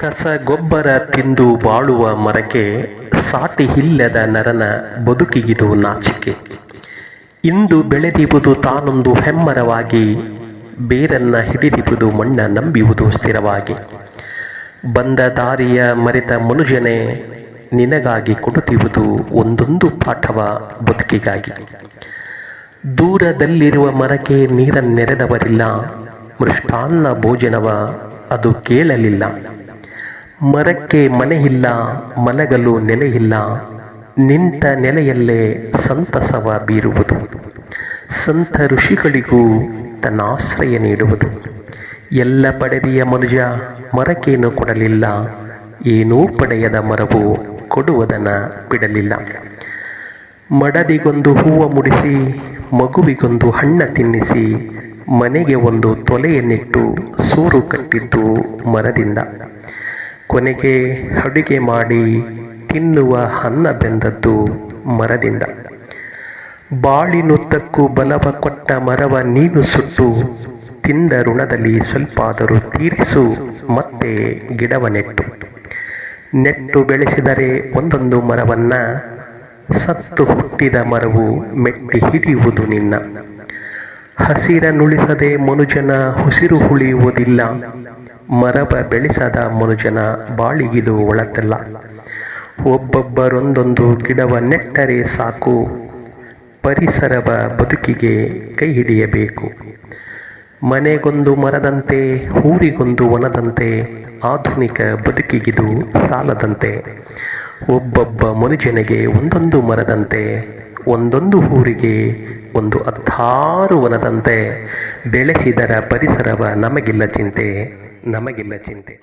ಕಸ ಗೊಬ್ಬರ ತಿಂದು ಬಾಳುವ ಮರಕ್ಕೆ ಸಾಟಿ ಇಲ್ಲದ ನರನ ಬದುಕಿಗಿದು ನಾಚಿಕೆ. ಇಂದು ಬೆಳೆದಿರುವುದು ತಾನೊಂದು ಹೆಮ್ಮರವಾಗಿ, ಬೇರನ್ನ ಹಿಡಿದಿರುವುದು ಮಣ್ಣ ನಂಬಿಯುವುದು ಸ್ಥಿರವಾಗಿ. ಬಂದ ದಾರಿಯ ಮರೆತ ಮನುಜನೆ, ನಿನಗಾಗಿ ಕೊಡುತ್ತಿರುವುದು ಒಂದೊಂದು ಪಾಠವ ಬದುಕಿಗಾಗಿ. ದೂರದಲ್ಲಿರುವ ಮರಕ್ಕೆ ನೀರನ್ನೆರೆದವರಿಲ್ಲ, ಮೃಷ್ಟಾನ್ನ ಭೋಜನವ ಅದು ಕೇಳಲಿಲ್ಲ. ಮರಕ್ಕೆ ಮನೆಯಿಲ್ಲ ಮಲಗಲು ನೆಲೆಯಿಲ್ಲ. ನಿಂತ ನೆಲೆಯಲ್ಲೇ ಸಂತಸವ ಬೀರುವುದು. ಸಂತ ಋಷಿಗಳಿಗೂ ತನ್ನ ಆಶ್ರಯ ನೀಡುವುದು. ಎಲ್ಲ ಪಡೆದಿಯ ಮನುಜ ಮರಕ್ಕೇನು ಕೊಡಲಿಲ್ಲ. ಏನೂ ಪಡೆಯದ ಮರವು ಕೊಡುವುದನ್ನು ಬಿಡಲಿಲ್ಲ. ಮಡದಿಗೊಂದು ಹೂವು ಮುಡಿಸಿ, ಮಗುವಿಗೊಂದು ಹಣ್ಣ ತಿನ್ನಿಸಿ, ಮನೆಗೆ ಒಂದು ತೊಲೆಯನ್ನಿಟ್ಟು ಸೂರು ಕಟ್ಟಿದ್ದು ಮರದಿಂದ. ಕೊನೆಗೆ ಅಡುಗೆ ಮಾಡಿ ತಿನ್ನುವ ಅನ್ನ ಬೆಂದದ್ದು ಮರದಿಂದ. ಬಾಳಿನುದ್ದಕ್ಕೂ ಬಲವ ಕೊಟ್ಟ ಮರವ ನೀನು ಸುಟ್ಟು ತಿಂದ ಋಣದಲ್ಲಿ ಸ್ವಲ್ಪಾದರೂ ತೀರಿಸು, ಮತ್ತೆ ಗಿಡವ ನೆಟ್ಟು ನೆಟ್ಟು ಬೆಳೆಸಿದರೆ ಒಂದೊಂದು ಮರವನ್ನ, ಸತ್ತು ಹುಟ್ಟಿದ ಮರವು ಮೆಟ್ಟಿ ಹಿಡಿಯುವುದು ನಿನ್ನ. ಹಸಿರನುಳಿಸದೆ ಮನುಜನ ಉಸಿರು ಉಳಿಯುವುದಿಲ್ಲ ಮರವ ಬೆಳೆಸದ ಮನುಜನ ಬಾಳಿಗಿದು ಒಳತಲ್ಲ. ಒಬ್ಬೊಬ್ಬರೊಂದೊಂದು ಗಿಡವ ನೆಟ್ಟರೆ ಸಾಕು. ಪರಿಸರವ ಬದುಕಿಗೆ ಕೈ ಹಿಡಿಯಬೇಕು. ಮನೆಗೊಂದು ಮರದಂತೆ, ಊರಿಗೊಂದು ವನದಂತೆ, ಆಧುನಿಕ ಬದುಕಿಗಿದು ಸಾಲದಂತೆ. ಒಬ್ಬೊಬ್ಬ ಮನುಜನಿಗೆ ಒಂದೊಂದು ಮರದಂತೆ, ಒಂದೊಂದು ಊರಿಗೆ ಒಂದು ಹತ್ತಾರು ವನದಂತೆ ಬೆಳೆಸಿದರ ಪರಿಸರವ ನಮಗಿಲ್ಲ ಚಿಂತೆ ನಮಗಿಲ್ಲ ಚಿಂತೆ.